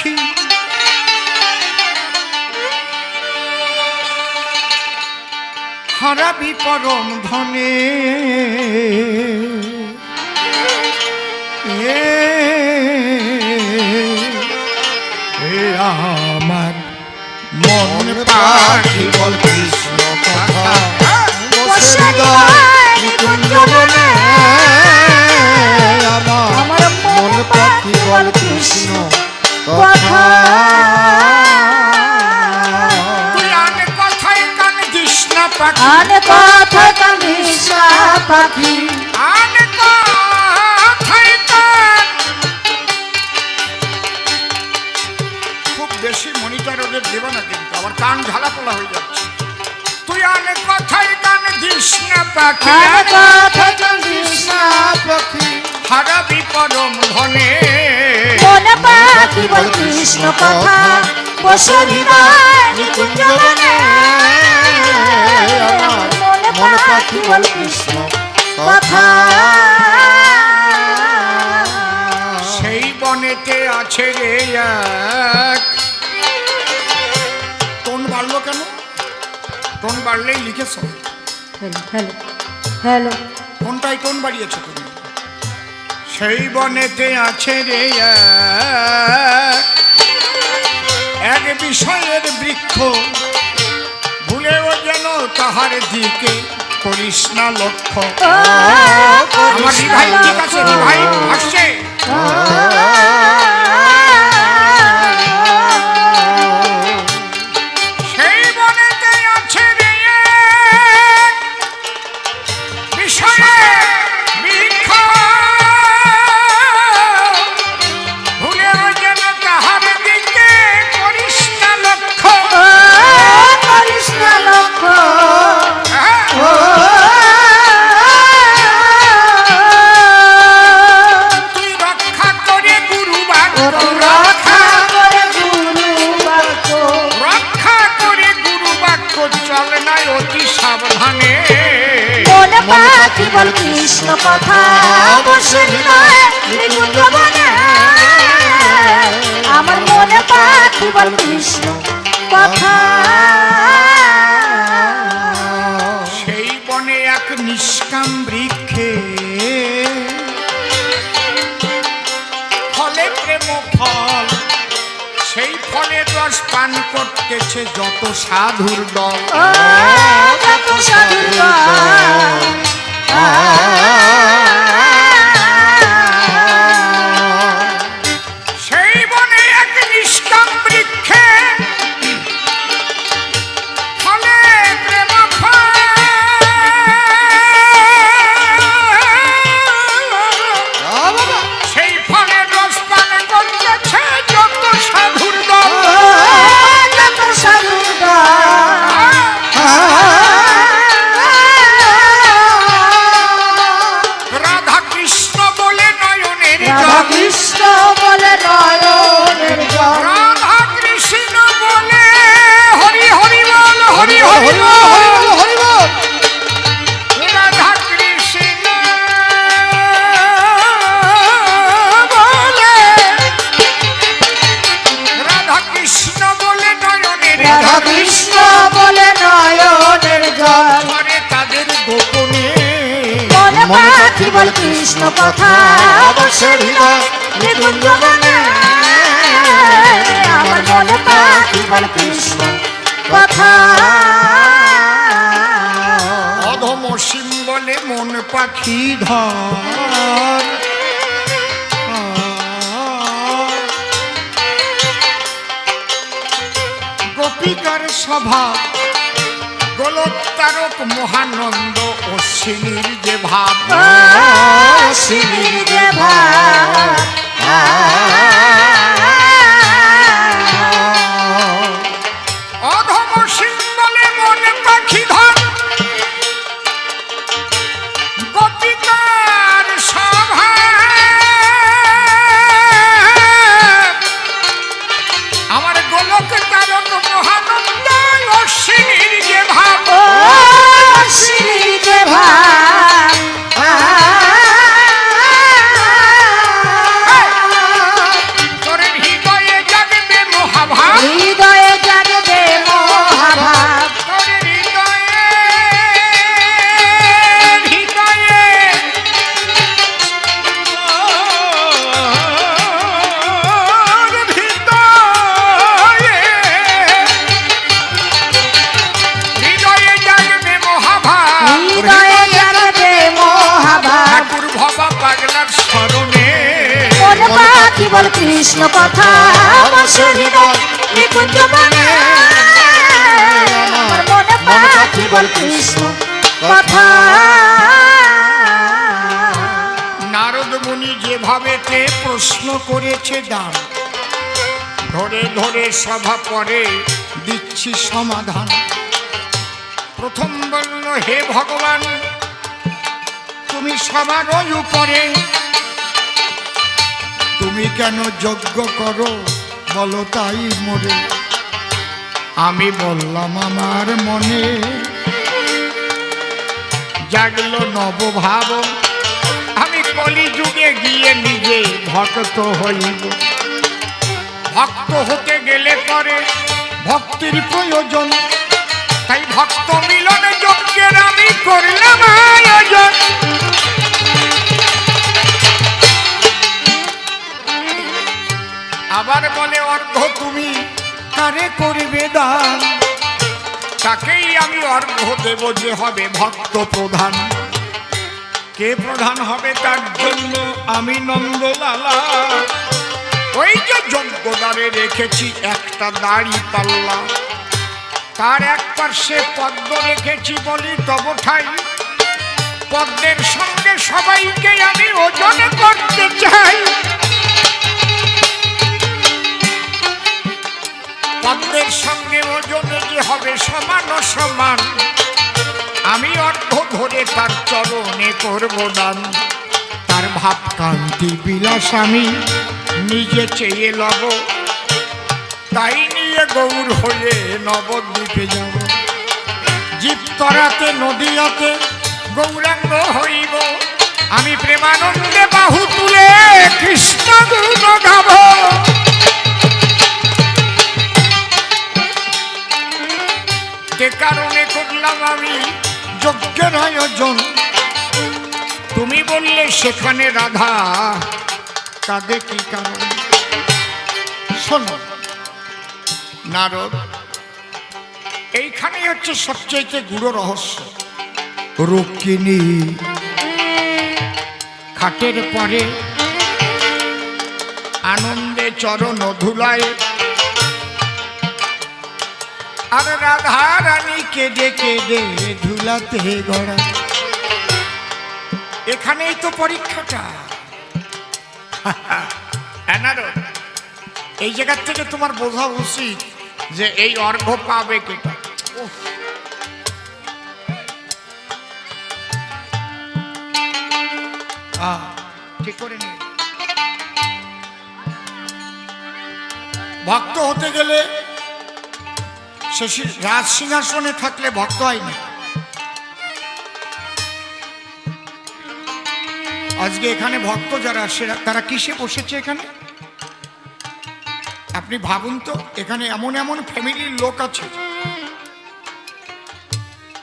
পাখি। হারাবি পরম ধনে। আমার মন পাখি। বল কৃষ্ণ কথা। আমার মন পাখি বল কৃষ্ণ পাখি কথা পাখি হারাবি পরম ধনে। মনে পাখি বল কৃষ্ণ কথা আমার পাখি বল কৃষ্ণ কথা। সেই বনেতে আছে রে এক। টোন বাড়লো কেন? টোন বাড়লেই লিখেছ। হ্যালো হ্যালো হ্যালো কোনটাই টোন বাড়িয়েছ তুমি? সেই বনেতে আছে রে এক। বিষয়ের বৃক্ষ। ভুলেও যেন তাহার দিকে করিস না লক্ষ্য। আমার রিভাই ঠিক আছে রিভাই আসছে। সাবধানে মনে পাখি বল কৃষ্ণ কথা আমার মনে পাখি বল কৃষ্ণ কথা। সেই বনে এক নিষ্কাম বৃক্ষে ফলে প্রেম ফল সেই ফলে রস পান করতেছে যত সাধুর দল যত সাধুর সেই কৃষ্ণ বলে নয়নের জল কৃষ্ণ কথা আমার মনে পাখি বল কৃষ্ণ কথা? অধম সিম বলে মন পাখি ধর। গোপিকার সভা গোলক মহানন্দ অশ্বিনীর যে ভাব। অশ্বিনীর যে ভাব। পাখি বল কৃষ্ণ কথা, আমার নিকুঞ্জ মনে। পাখি বল কৃষ্ণ কথা। নারদ মুনি যেভাবে তে প্রশ্ন করেছে দান, ধরে ধরে সভা পরে দিচ্ছি সমাধান। প্রথম বলল, হে ভগবান, তুমি সবার উপরে তুমি কেন যজ্ঞ করো? বলো তাই মোরে। আমি বললাম আমার মনে, জাগলো নবভাব। আমি কলিযুগে গিয়ে নিজে ভক্ত হইব। ভক্ত হতে গেলে পরে ভক্তির প্রয়োজন। তাই ভক্ত মিলন যজ্ঞের আমি করলাম আয়োজন। করবে দান তাকেই আমি অর্ঘ দেব যে হবে ভক্ত প্রধান। কে প্রধান হবে তার জন্য আমি নন্দলালা। ওই যে যজ্ঞদারে রেখেছি একটা দাড়ি পাল্লা। তার এক পার্শ্বে পদ্ম রেখেছি বলি তব ঠাই। পদ্মের সঙ্গে সবাইকে আমি ওজন করতে চাই। পদ্মের সঙ্গে ওজনে যে হবে? সমান সমান আমি অর্ধ ধরে তার চরণে করব দান। তার ভাব কান্তি বিলাস আমি নিজে চেয়ে লব। তাই নিয়ে গৌর হয়ে নবদ্বীপে যাব। জীবতরাতে, নদীয়াতে গৌরাঙ্গ হইব। আমি প্রেমানন্দে বাহু তুলে কৃষ্ণ গুণ গাব। যে কারণে করলাম আমি যজ্ঞের আয়োজন। তুমি বললে সেখানে রাধা। কাঁদে কি কারণ? শোনো নারদ এইখানেই হচ্ছে সবচেয়ে গুড়ো রহস্য। রুক্মিণী খাটের পরে আনন্দে চরণ ধুলায় আর রাধা রানী কেঁদে কেঁদে ধুলাতে গড়া। এখানেই তো পরীক্ষাটা। এই জায়গার থেকে তোমার বোঝা উচিত যে এই অর্ঘ পাবে কেটা। ঠিক করে নি। ভক্ত হতে গেলে সে রাজ সিংহাসনে থাকলে ভক্ত হয় না আজকে এখানে ভক্ত যারা তারা কিসে বসেছে এখানে? আপনি ভাবুন তো, এখানে এমন এমন ফ্যামিলির লোক আছে।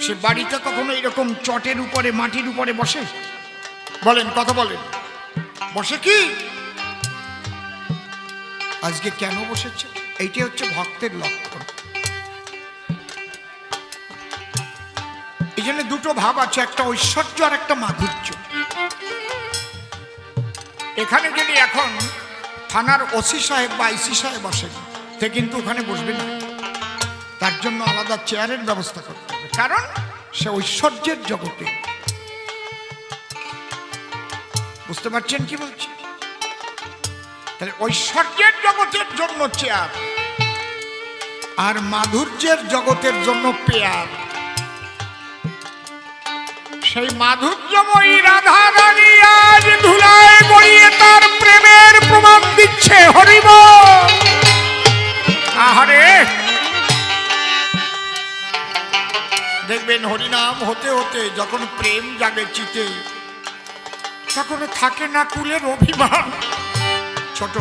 সে বাড়িতে কখনো এরকম চটের উপরে, মাটির উপরে বসে? বলেন, কথা বলেন। বসে কি? আজকে কেন বসেছে? এইটি হচ্ছে ভক্তের লক্ষণ। এই জন্য দুটো ভাব আছে, একটা ঐশ্বর্য আর একটা মাধুর্য। এখানে যদি এখন থানার ওসি সাহেব বা আইসি সাহেব বসেন সে কিন্তু ওখানে বসবে না। তার জন্য আলাদা চেয়ারের ব্যবস্থা করতে হবে, কারণ সে ঐশ্বর্যের জগতে। বুঝতে পারছেন কি বলছি? তাহলে ঐশ্বর্যের জগতের জন্য চেয়ার, আর মাধুর্যের জগতের জন্য পেয়ার। সেই মাধুর্যময়ী রাধা রানী আজ ধুলায় গড়িয়ে তার প্রেমের প্রমাণ দিচ্ছে হরিব। আহারে। দেখবেন হরিনাম হতে হতে যখন প্রেম জাগে চিতে, তখন থাকে না কুলের অভিমান। ছোট।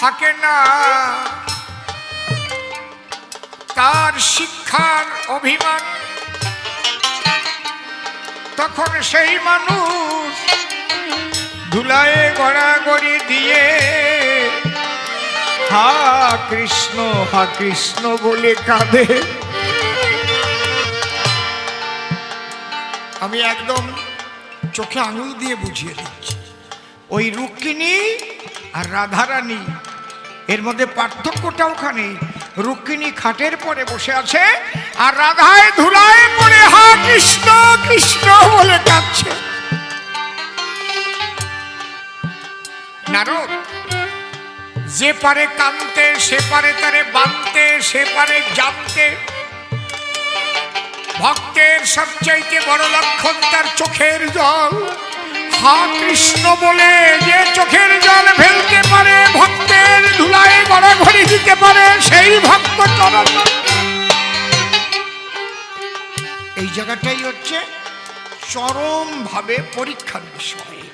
থাকে না তার শিক্ষার অভিমান। তখন সেই মানুষ ধুলায় গড়াগড়ি দিয়ে, হা কৃষ্ণ হা কৃষ্ণ বলে কাঁদে। আমি একদম চোখে আঙুল দিয়ে বুঝিয়ে দিচ্ছি। ওই রুক্মিণী আর রাধারানী, এর মধ্যে পার্থক্যটা ওখানে রুক্মিণী খাটের পরে বসে আছে আর রাধায় ধুলায় পড়ে, হা, কৃষ্ণ কৃষ্ণ বলে কাঁদছে। নারদ, যে পারে কানতে, সে পারে তারে বানতে, সে পারে জানতে। ভক্তের সবচাইতে বড় লক্ষণ তার চোখের জল। হা কৃষ্ণ বলে, যে চোখের জল ফেলতে পারে, ভক্তের ধুলায় গড়াগড়ি দিতে পারে, সেই ভক্ত চরণ। এই জায়গাটাই হচ্ছে চরমভাবে পরীক্ষার বিষয়।